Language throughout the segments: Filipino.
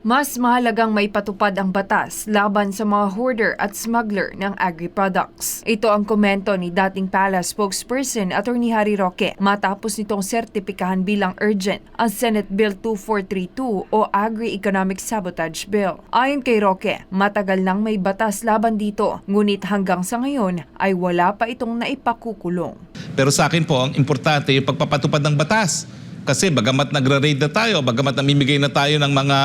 Mas mahalagang may patupad ang batas laban sa mga hoarder at smuggler ng agri-products. Ito ang komento ni dating Palace spokesperson Attorney Harry Roque matapos nitong sertipikahan bilang urgent ang Senate Bill 2432 o Agri-Economic Sabotage Bill. Ayon kay Roque, matagal nang may batas laban dito, ngunit hanggang sa ngayon ay wala pa itong naipakukulong. Pero sa akin po, ang importante yung pagpapatupad ng batas. Kasi bagamat nagre-raid na tayo, bagamat namimigay na tayo ng mga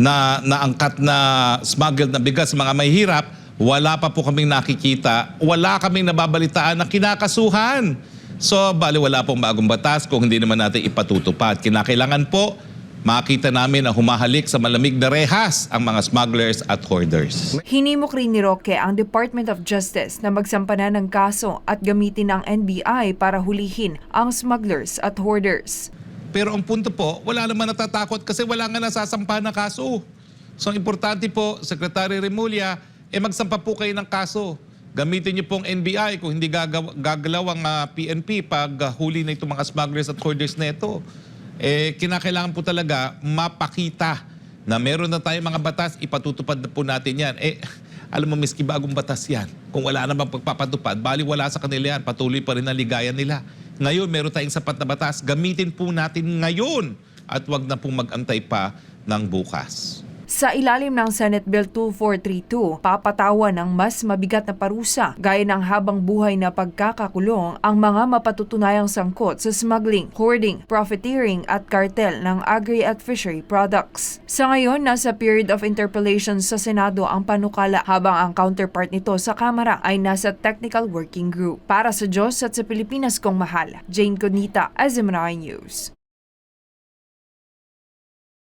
na naangkat na smuggled na bigas sa mga mahihirap, wala pa po kaming nakikita, wala kaming nababalitaan na kinakasuhan. So, bali wala pong bagong batas kung hindi naman natin ipatutupad. Kinakailangan po makita namin na humahalik sa malamig na rehas ang mga smugglers at hoarders. Hinimok rin ni Roque ang Department of Justice na magsampana ng kaso at gamitin ang NBI para hulihin ang smugglers at hoarders. Pero ang punto po, wala naman natatakot kasi wala nga nasasampa na kaso. So ang importante po, Secretary Remulla, eh magsampa po kayo ng kaso. Gamitin niyo pong NBI kung hindi gagaw- gagalaw ang ah, PNP pag ah, huli na itong mga smugglers at hoarders na ito. Eh, kinakailangan po talaga mapakita na meron na tayong mga batas, ipatutupad na po natin yan. Eh, alam mo, miski bagong batas yan. Kung wala namang pagpapatupad, bali wala sa kanila yan. Patuloy pa rin ang ligayan nila. Ngayon, meron tayong sapat na batas. Gamitin po natin ngayon at wag na pong mag-antay pa ng bukas. Sa ilalim ng Senate Bill 2432, papatawa ng mas mabigat na parusa gaya ng habang buhay na pagkakakulong ang mga mapatutunayang sangkot sa smuggling, hoarding, profiteering at cartel ng agri at fishery products. Sa ngayon, nasa period of interpellation sa Senado ang panukala habang ang counterpart nito sa Kamara ay nasa technical working group. Para sa Diyos at sa Pilipinas kong mahal, Jane Conita, Azimray News.